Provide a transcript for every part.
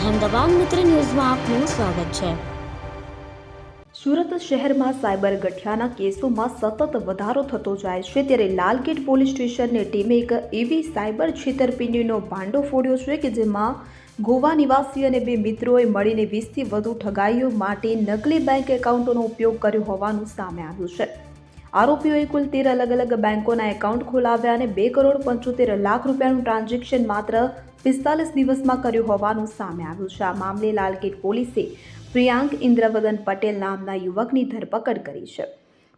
અહેમદાબાદ મિત્ર ન્યૂઝમાં આપનું સ્વાગત છે. સુરત શહેરમાં સાયબર ગઠિયાના કેસોમાં સતત વધારો થતો જાય છે ત્યારે લાલગેટ પોલીસ સ્ટેશનની ટીમે એક એવી સાયબર છેતરપિંડીનો ભાંડો ફોડ્યો છે કે જેમાં ગોવા નિવાસી અને બે મિત્રોએ મળીને વીસથી વધુ ઠગાઈઓ માટે નકલી બેંક એકાઉન્ટોનો ઉપયોગ કર્યો હોવાનું સામે આવ્યું છે. આરોપીઓએ કુલ તેર અલગ અલગ બેંકોના એકાઉન્ટ ખોલાવ્યા અને બે કરોડ પંચોતેર લાખ રૂપિયાનું ટ્રાન્ઝેક્શન માત્ર પિસ્તાલીસ દિવસમાં કર્યું હોવાનું સામે આવ્યું છે. આ મામલે લાલગેટ પોલીસે પ્રિયાંક ઇન્દ્રવદન પટેલ નામના યુવકની ધરપકડ કરી છે.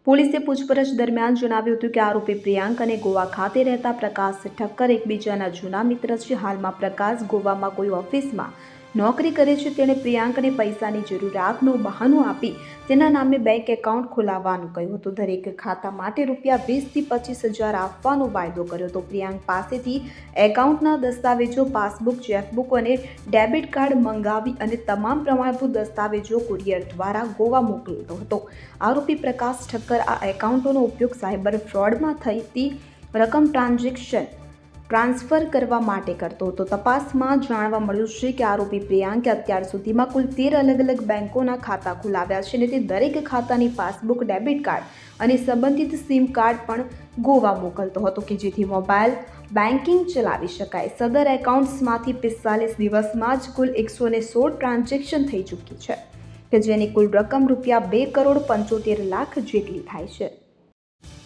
પોલીસે પૂછપરછ દરમિયાન જણાવ્યું હતું કે આરોપી પ્રિયાંક અને ગોવા ખાતે રહેતા પ્રકાશ ઠક્કર એકબીજાના જૂના મિત્ર છે. હાલમાં પ્રકાશ ગોવામાં કોઈ ઓફિસમાં નોકરી કરે છે, તેણે પ્રિયાંકને પૈસાની જરૂરિયાતનું બહાનું આપી તેના નામે બેંક એકાઉન્ટ ખોલાવવાનું કહ્યું હતું. દરેક ખાતા માટે રૂપિયા વીસથી પચીસ હજાર આપવાનો વાયદો કર્યો હતો. પ્રિયાંક પાસેથી એકાઉન્ટના દસ્તાવેજો, પાસબુક, ચેકબુક અને ડેબિટ કાર્ડ મંગાવી અને તમામ પ્રમાણભૂત દસ્તાવેજો કુરિયર દ્વારા ગોવા મોકલતો હતો. આરોપી પ્રકાશ ઠક્કર આ એકાઉન્ટોનો ઉપયોગ સાયબર ફ્રોડમાં થઈતી રકમ ટ્રાન્ઝેક્શન ટ્રાન્સફર કરવા માટે કરતો હતો. તપાસમાં જાણવા મળ્યું છે કે આરોપી પ્રિયાંકે અત્યાર સુધીમાં કુલ તેર અલગ અલગ બેંકોના ખાતા ખોલાવ્યા છે અને તે દરેક ખાતાની પાસબુક, ડેબિટ કાર્ડ અને સંબંધિત સિમ કાર્ડ પણ ગોવા મોકલતો હતો કે જેથી મોબાઈલ બેન્કિંગ ચલાવી શકાય. સદર એકાઉન્ટ્સમાંથી પિસ્તાલીસ દિવસમાં જ કુલ એકસો ને સોળ ટ્રાન્ઝેક્શન થઈ ચૂકી છે, કે જેની કુલ રકમ રૂપિયા બે કરોડ પંચોતેર લાખ જેટલી થાય છે.